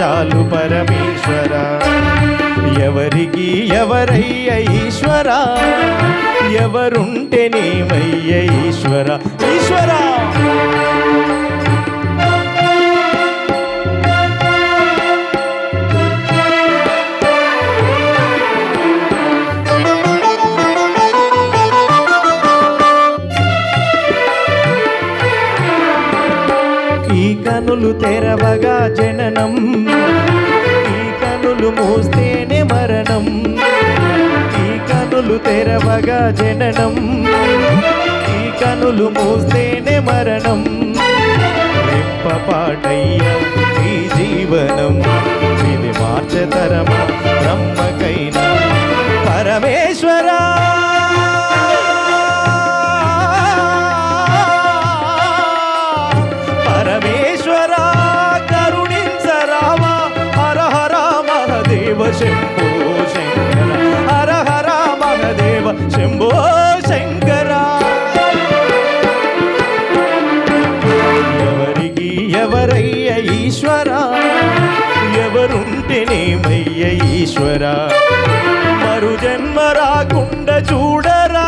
చాలు పరమేశ్వర. ఎవరికి ఎవరయ్య ఎవరుంటే ఎవరుంటేనేమయ్య ఈశ్వర? ఈశ్వరా! ఈ కనులు తెరవగా జననం. ఈ కనులు మూస్తేనే మరణం. ఈ కనులు తెరవగా జననం. ఈ కనులు మూస్తేనే మరణం. రెప్పపాటయ్య ఈ జీవనం. ఇది మార్చతరమా నమ్మకైనా పరమేశ్వరా! శంభో శంకర హర హర మహదేవ శంభో శంకర. ఎవరికి ఎవరయ్య ఈశ్వరా? ఎవరుంటేనేమయ్య ఈశ్వరా? మరు జన్మ రాకుండా చూడరా?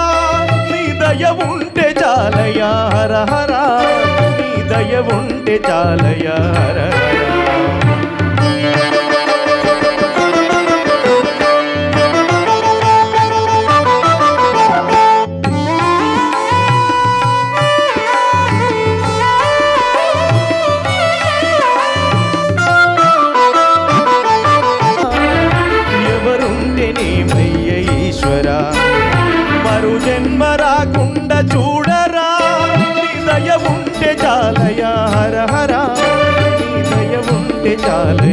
నీ దయ ఉంటే చాలయా హర హర? నీ దయ ఉంటే చాలయా హర హర? రాకుండా చూడరా నీ దయ ఉంటే చాలయా హర హర నీ దయ ఉంటే చాలయా